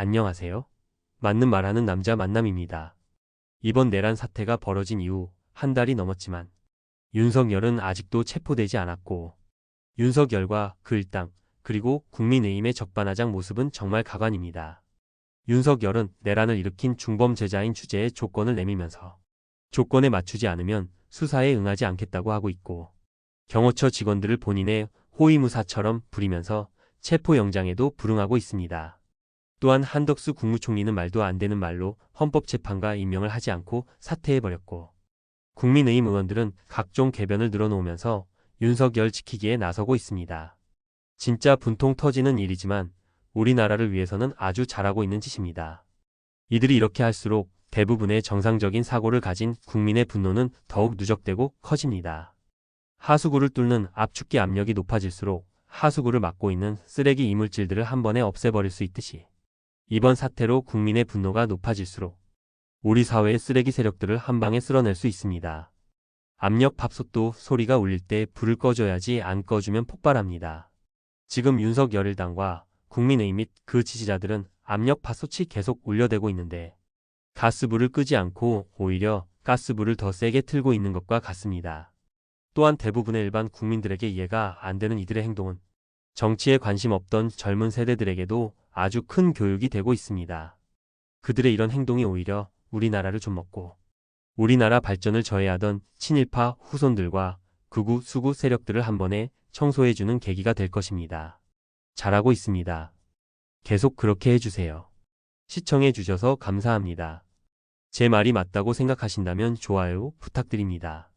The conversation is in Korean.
안녕하세요. 맞는 말하는 남자 만남입니다. 이번 내란 사태가 벌어진 이후 한 달이 넘었지만 윤석열은 아직도 체포되지 않았고 윤석열과 그 일당 그리고 국민의힘의 적반하장 모습은 정말 가관입니다. 윤석열은 내란을 일으킨 중범죄자인 주제에 조건을 내밀면서 조건에 맞추지 않으면 수사에 응하지 않겠다고 하고 있고 경호처 직원들을 본인의 호위무사처럼 부리면서 체포영장에도 불응하고 있습니다. 또한 한덕수 국무총리는 말도 안 되는 말로 헌법재판과 임명을 하지 않고 사퇴해버렸고 국민의힘 의원들은 각종 개변을 늘어놓으면서 윤석열 지키기에 나서고 있습니다. 진짜 분통 터지는 일이지만 우리나라를 위해서는 아주 잘하고 있는 짓입니다. 이들이 이렇게 할수록 대부분의 정상적인 사고를 가진 국민의 분노는 더욱 누적되고 커집니다. 하수구를 뚫는 압축기 압력이 높아질수록 하수구를 막고 있는 쓰레기 이물질들을 한 번에 없애버릴 수 있듯이 이번 사태로 국민의 분노가 높아질수록 우리 사회의 쓰레기 세력들을 한 방에 쓸어낼 수 있습니다. 압력 밥솥도 소리가 울릴 때 불을 꺼줘야지 안 꺼주면 폭발합니다. 지금 윤석열 일당과 국민의힘 및그 지지자들은 압력 밥솥이 계속 울려대고 있는데 가스불을 끄지 않고 오히려 가스불을 더 세게 틀고 있는 것과 같습니다. 또한 대부분의 일반 국민들에게 이해가 안 되는 이들의 행동은 정치에 관심 없던 젊은 세대들에게도 아주 큰 교육이 되고 있습니다. 그들의 이런 행동이 오히려 우리나라를 좀 먹고 우리나라 발전을 저해하던 친일파 후손들과 극우 수구 세력들을 한 번에 청소해주는 계기가 될 것입니다. 잘하고 있습니다. 계속 그렇게 해주세요. 시청해주셔서 감사합니다. 제 말이 맞다고 생각하신다면 좋아요 부탁드립니다.